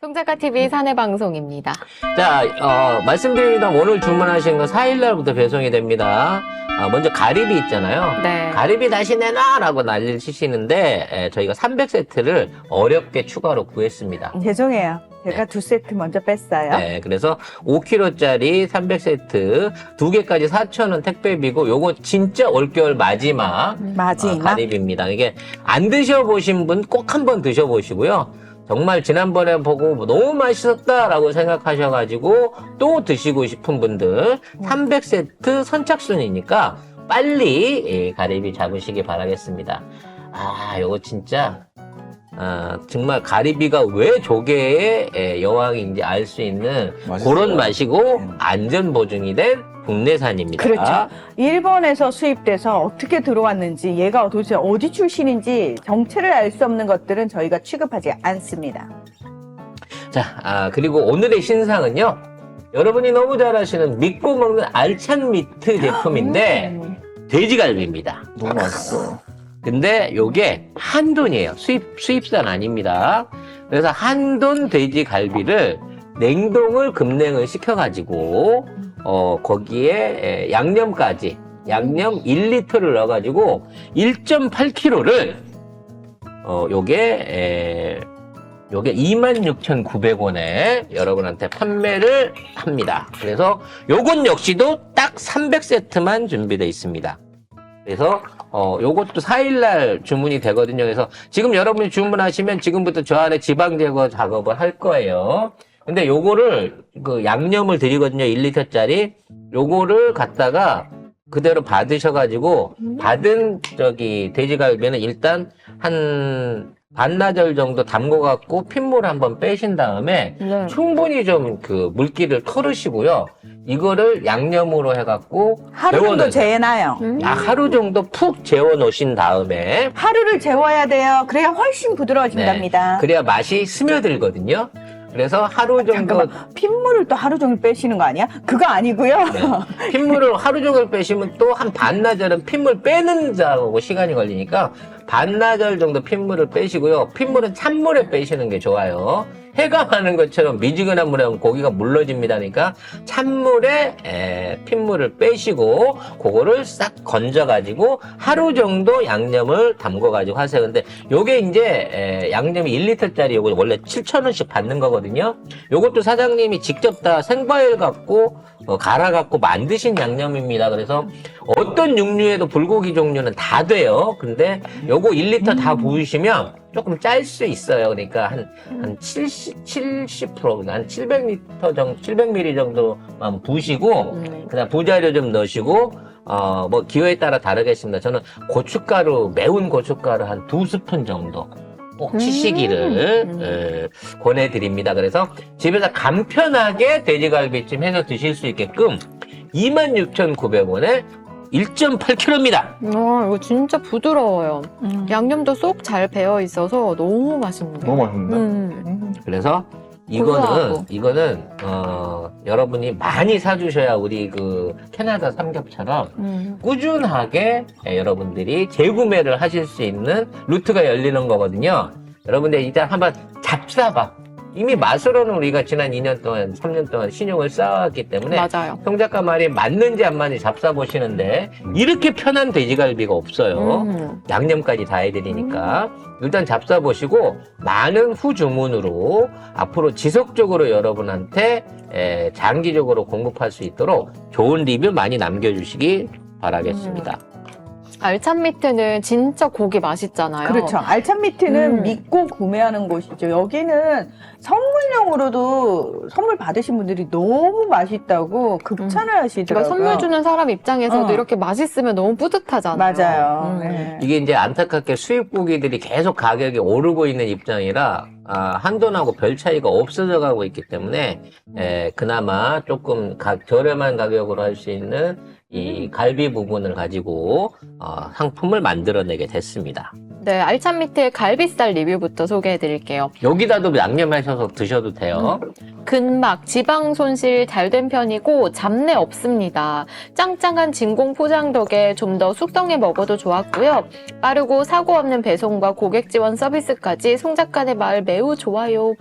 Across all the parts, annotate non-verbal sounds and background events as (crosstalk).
송작가 TV 사내 방송입니다. 자, 어, 말씀드립니다. 오늘 주문하신 거 4일날부터 배송이 됩니다. 아, 먼저 가리비 있잖아요. 네. 가리비 다시 내놔라고 난리를 치시는데 에, 저희가 300세트를 어렵게 추가로 구했습니다. 죄송해요. 제가 두 세트 먼저 뺐어요. 네, 그래서 5kg짜리 300세트 두 개까지 4,000원 택배비고 요거 진짜 올겨울 마지막 어, 마지막. 가리비입니다. 이게 안 드셔보신 분 꼭 한번 드셔보시고요. 정말 지난번에 보고 너무 맛있었다라고 생각하셔가지고 또 드시고 싶은 분들 300세트 선착순이니까 빨리 이 가리비 잡으시기 바라겠습니다. 아, 요거 진짜 아, 정말 가리비가 왜 조개의 에, 여왕인지 알 수 있는 맛있어요. 그런 맛이고 안전 보증이 된 국내산입니다. 그렇죠. 일본에서 수입돼서 어떻게 들어왔는지 얘가 도대체 어디 출신인지 정체를 알 수 없는 것들은 저희가 취급하지 않습니다. 자, 아, 그리고 오늘의 신상은요. 여러분이 너무 잘 아시는 믿고 먹는 알찬 미트 제품인데 음. 돼지갈비입니다. 너무 맛있어. 근데 요게 한돈이에요. 수입 수입산 아닙니다. 그래서 한돈 돼지갈비를 냉동을 급냉을 시켜 가지고 어 거기에 에, 양념까지 양념 1리터를 넣어가지고 1.8kg를 어 요게 에, 요게 26,900원에 여러분한테 판매를 합니다. 그래서 요건 역시도 딱 300세트만 준비되어 있습니다. 그래서 어 요것도 4일날 주문이 되거든요. 그래서 지금 여러분이 주문하시면 지금부터 저 안에 지방 제거 작업을 할 거예요. 근데 요거를 그 양념을 드리거든요. 1리터짜리. 요거를 갖다가 그대로 받으셔가지고 받은 저기 돼지갈비는 일단 한 반나절 정도 담궈갖고 핏물 한번 빼신 다음에 네. 충분히 좀 그 물기를 털으시고요. 이거를 양념으로 해갖고 하루 정도. 재놔요. 음. 약 하루 정도 푹 재워 놓으신 다음에 하루를 재워야 돼요. 그래야 훨씬 부드러워진답니다. 그래야 맛이 스며들거든요. 그래서 하루 정도 잠깐만 핏물을 또 하루 종일 빼시는 거 아니야? 그거 아니고요. 네. 핏물을 하루 종일 빼시면 또 한 반나절은 핏물 빼는 자고 시간이 걸리니까 반나절 정도 핏물을 빼시고요. 핏물은 찬물에 빼시는 게 좋아요. 해감하는 것처럼 미지근한 물에 고기가 물러집니다니까 찬물에 에, 핏물을 빼시고 그거를 싹 건져가지고 하루 정도 양념을 담궈가지고 하세요. 근데 요게 이제 에, 양념이 1리터짜리 요거 원래 7,000원씩 받는 거거든요. 요것도 사장님이 직접 다 생과일 갖고 어, 갈아 갖고 만드신 양념입니다. 그래서 어떤 육류에도 불고기 종류는 다 돼요. 근데 요거 1리터 다 부으시면 조금 짤 수 있어요. 그러니까 한, 한 70, 70%, 한 700리터 정도, 700ml 정도만 부시고, 음. 그다음 부자료 좀 넣으시고, 어, 뭐, 기호에 따라 다르겠습니다. 저는 고춧가루, 매운 고춧가루 한 두 스푼 정도 꼭 치시기를, 음. 에, 권해드립니다. 그래서 집에서 간편하게 돼지갈비찜 해서 드실 수 있게끔 26,900원에 1.8kg입니다. 와, 이거 진짜 부드러워요. 음. 양념도 쏙 잘 배어 있어서 너무 맛있네요. 너무 맛있는데? 음. 음. 그래서 이거는 고소하고. 이거는 어, 여러분이 많이 사주셔야 우리 그 캐나다 삼겹처럼 음. 꾸준하게 예, 여러분들이 재구매를 하실 수 있는 루트가 열리는 거거든요. 여러분들 일단 한번 잡사봐. 이미 맛으로는 우리가 지난 2년 동안, 3년 동안 신용을 쌓았기 때문에 맞아요. 송 작가 말이 맞는지 안 맞는지 잡사 보시는데 이렇게 편한 돼지갈비가 없어요. 음. 양념까지 다 해드리니까 일단 잡숴보시고 많은 후 주문으로 앞으로 지속적으로 여러분한테 에, 장기적으로 공급할 수 있도록 좋은 리뷰 많이 남겨주시기 바라겠습니다. 알찬 미트는 진짜 고기 맛있잖아요. 그렇죠. 알찬 미트는 음. 믿고 구매하는 곳이죠. 여기는 선물용으로도 선물 받으신 분들이 너무 맛있다고 극찬을 하시더라고요. 제가 선물 주는 사람 입장에서도 어. 이렇게 맛있으면 너무 뿌듯하잖아요. 맞아요. 음. 네. 이게 이제 안타깝게 수입 고기들이 계속 가격이 오르고 있는 입장이라 아, 한돈하고 별 차이가 없어져 가고 있기 때문에 에, 그나마 조금 가- 저렴한 가격으로 할 수 있는 이 갈비 부분을 가지고 어, 상품을 만들어내게 됐습니다. 네, 알찬 미트의 갈비살 리뷰부터 소개해 드릴게요. 여기다도 양념하셔서 드셔도 돼요. 근막, 지방 손실 잘 된 편이고 잡내 없습니다. 짱짱한 진공 포장 덕에 좀 더 숙성해 먹어도 좋았고요. 빠르고 사고 없는 배송과 고객 지원 서비스까지 송 작가의 말 매우 좋아요.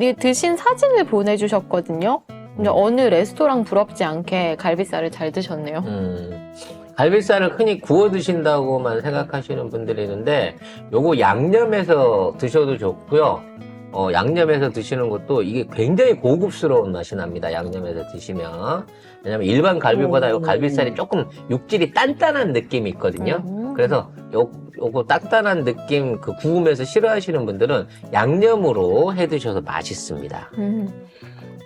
이 드신 사진을 보내주셨거든요. 근데 어느 레스토랑 부럽지 않게 갈비살을 잘 드셨네요. 음, 갈비살을 흔히 구워 드신다고만 생각하시는 분들이 있는데 요거 양념해서 드셔도 좋고요. 어, 양념해서 드시는 것도 이게 굉장히 고급스러운 맛이 납니다. 양념해서 드시면. 왜냐면 일반 갈비보다 요 갈비살이 조금 육질이 단단한 느낌이 있거든요. 음. 그래서 요, 요거 단단한 느낌 그 구우면서 싫어하시는 분들은 양념으로 해 드셔서 맛있습니다. 음.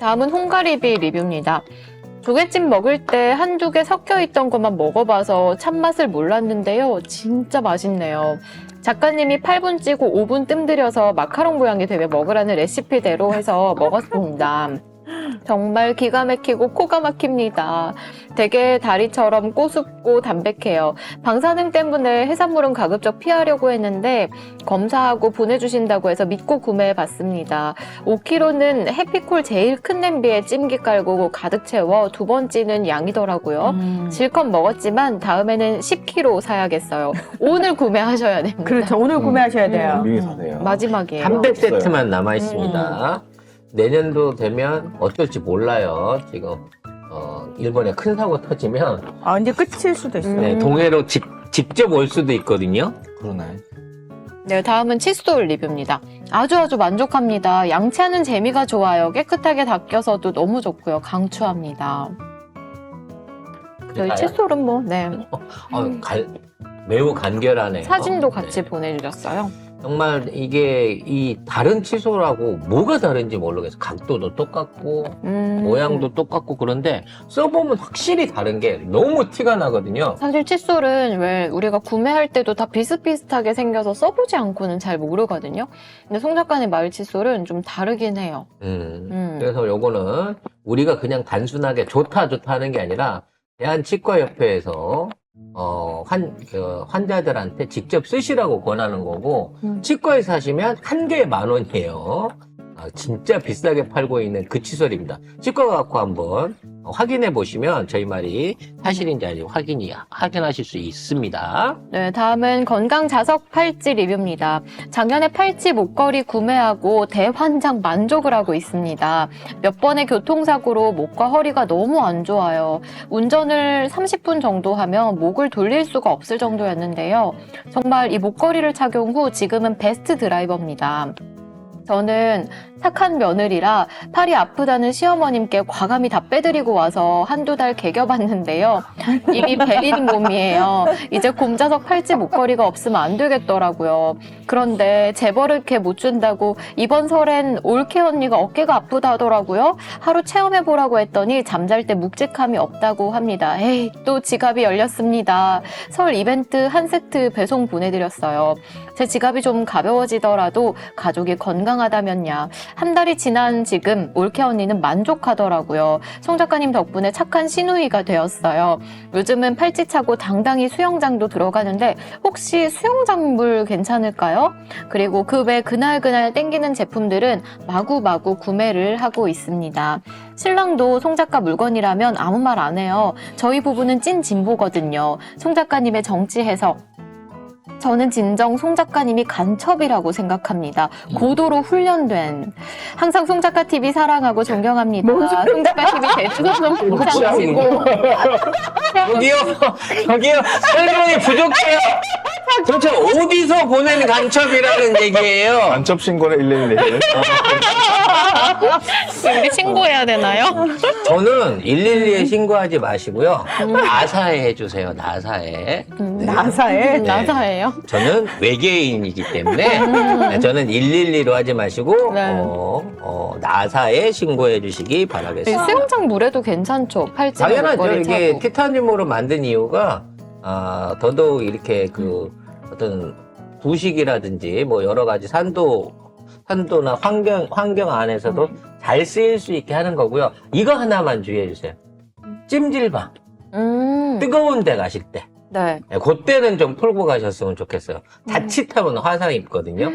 다음은 홍가리비 리뷰입니다. 조개찜 먹을 때 한두 개 섞여 있던 것만 먹어봐서 참맛을 몰랐는데요. 진짜 맛있네요. 작가님이 8분 찌고 5분 뜸들여서 마카롱 모양이 되게 먹으라는 레시피대로 해서 먹었습니다. 정말 기가 막히고 코가 막힙니다. 되게 다리처럼 꼬숩고 담백해요. 방사능 때문에 해산물은 가급적 피하려고 했는데 검사하고 보내주신다고 해서 믿고 구매해봤습니다. 5kg는 해피콜 제일 큰 냄비에 찜기 깔고 가득 채워 두 번 찌는 양이더라고요. 음. 실컷 먹었지만 다음에는 10kg 사야겠어요. 오늘 구매하셔야 됩니다. 그렇죠. 오늘 음. 구매하셔야 돼요. 미리 사세요. 마지막이에요. 300세트만 남아 있습니다. 내년도 되면 어떨지 몰라요. 지금 어, 일본에 큰 사고 터지면 아, 이제 끝일 수도 있어요. 네, 음. 동해로 직, 직접 올 수도 있거든요. 그러네. 네, 다음은 칫솔 리뷰입니다. 아주 아주 만족합니다. 양치하는 재미가 좋아요. 깨끗하게 닦여서도 너무 좋고요. 강추합니다. 저희 그러니까요. 칫솔은 뭐, 네. 어, 갈- 매우 간결하네요. 사진도 같이 네. 보내주셨어요. 정말 이게 이 다른 칫솔하고 뭐가 다른지 모르겠어요. 각도도 똑같고 음. 모양도 똑같고 그런데 써보면 확실히 다른 게 너무 티가 나거든요. 사실 칫솔은 왜 우리가 구매할 때도 다 비슷비슷하게 생겨서 써보지 않고는 잘 모르거든요. 근데 송 작가님 마을 칫솔은 좀 다르긴 해요. 음. 음. 그래서 요거는 우리가 그냥 단순하게 좋다 좋다 하는 게 아니라 대한치과협회에서 어, 환, 그 환자들한테 직접 쓰시라고 권하는 거고 음. 치과에서 사시면 한 개에 만 원이에요. 아, 진짜 비싸게 팔고 있는 그 칫솔입니다. 치과 갖고 한번 확인해 보시면 저희 말이 사실인지 아닌지 확인이 확인하실 수 있습니다. 네, 다음은 건강 자석 팔찌 리뷰입니다. 작년에 팔찌 목걸이 구매하고 대환장 만족을 하고 있습니다. 몇 번의 교통사고로 목과 허리가 너무 안 좋아요. 운전을 30분 정도 하면 목을 돌릴 수가 없을 정도였는데요. 정말 이 목걸이를 착용 후 지금은 베스트 드라이버입니다. 저는 착한 며느리라 팔이 아프다는 시어머님께 과감히 다 빼드리고 와서 한두 달 개겨봤는데요. 이미 베린 몸이에요. 이제 곰자석 팔찌 목걸이가 없으면 안 되겠더라고요. 그런데 재벌을게 못 준다고 이번 설엔 올케 언니가 어깨가 아프다 하더라고요. 하루 체험해보라고 했더니 잠잘 때 묵직함이 없다고 합니다. 에이, 또 지갑이 열렸습니다. 설 이벤트 한 세트 배송 보내드렸어요. 제 지갑이 좀 가벼워지더라도 가족이 건강하다면야. 한 달이 지난 지금 올케 언니는 만족하더라고요. 송 작가님 덕분에 착한 시누이가 되었어요. 요즘은 팔찌 차고 당당히 수영장도 들어가는데 혹시 수영장물 괜찮을까요? 그리고 그 외 그날그날 땡기는 제품들은 마구마구 구매를 하고 있습니다. 신랑도 송 작가 물건이라면 아무 말 안 해요. 저희 부부는 찐 진보거든요. 송 작가님의 정치 해석. 저는 진정 송 작가님이 간첩이라고 생각합니다. 고도로 훈련된. 항상 송 작가 TV 사랑하고 존경합니다. 송 작가 TV 대주는 괜찮으시고. 저기요, 저기요, 설명이 부족해요. 도대체 어디서 보낸 간첩이라는 얘기예요? 간첩 신고를 111에 우리 신고해야 되나요? 저는 112에 신고하지 마시고요. 나사에 해주세요, 나사에. 음, 나사에? 음, 나사예요? 저는 외계인이기 때문에 네, 저는 112로 하지 마시고 네. 어, 어, 나사에 신고해 주시기 이 바라겠습니다. 수영장 물에도 괜찮죠. 팔찌 당연하죠. 목걸이 이게 차고. 티타늄으로 만든 이유가 아, 더더욱 이렇게 그 어떤 부식이라든지 뭐 여러 가지 산도 산도나 환경 환경 안에서도 잘 쓰일 수 있게 하는 거고요. 이거 하나만 주의해 주세요. 찜질방 음, 뜨거운 데 가실 때 네. 네, 그때는 좀 풀고 가셨으면 좋겠어요. 자칫하면 화상이 입거든요.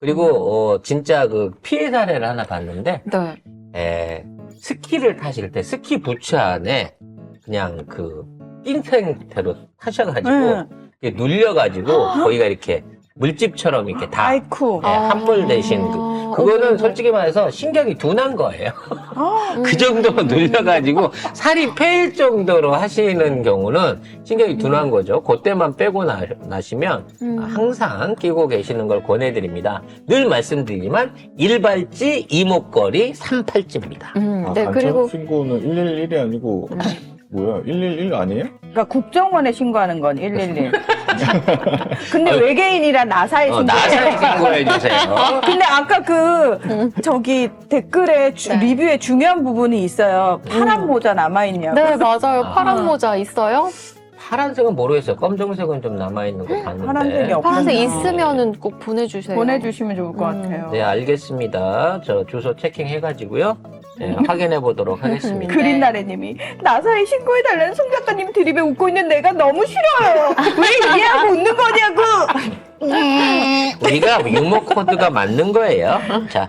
그리고 어, 진짜 그 피해 사례를 하나 봤는데 네. 에, 스키를 타실 때 스키 부츠 안에 그냥 그 낀 상태로 타셔가지고 응. 이렇게 눌려가지고 거기가 이렇게 물집처럼 이렇게 다 아이쿠. 예, 함몰 대신 그, 아, 그거는 어머. 솔직히 말해서 신경이 둔한 거예요. 아, 음. (laughs) 그 정도 눌려가지고 살이 패일 정도로 하시는 경우는 신경이 둔한 거죠. 그때만 빼고 나, 나시면 음. 항상 끼고 계시는 걸 권해드립니다. 늘 말씀드리지만 일발찌, 이목걸이, 삼팔찌입니다. 음, 아, 네, 그리고 신고는 111이 아니고 뭐야? 111 아니에요? 그러니까 국정원에 신고하는 건 111. (laughs) 근데 외계인이라 나사에 어, 신고. 나사에 신고해주세요. 근데 아까 그 저기 댓글에 주- 네. 리뷰에 중요한 부분이 있어요. 파란 모자 남아 있냐고. 네, 맞아요. 아. 파란 모자 있어요? 파란색은 모르겠어요. 검정색은 좀 남아있는 거 봤는데. 파란색이 없- 파란색. 있으면은 꼭 보내주세요. 보내주시면 좋을 것 음. 같아요. 네, 알겠습니다. 저 주소 체킹해가지고요. 네, 확인해 보도록 하겠습니다. 네. 그린나래님이 나사에 신고해달라는 송 작가님 드립에 웃고 있는 내가 너무 싫어요. 왜 이해하고 웃는 거냐고. 우리가 유머 코드가 맞는 거예요. 자,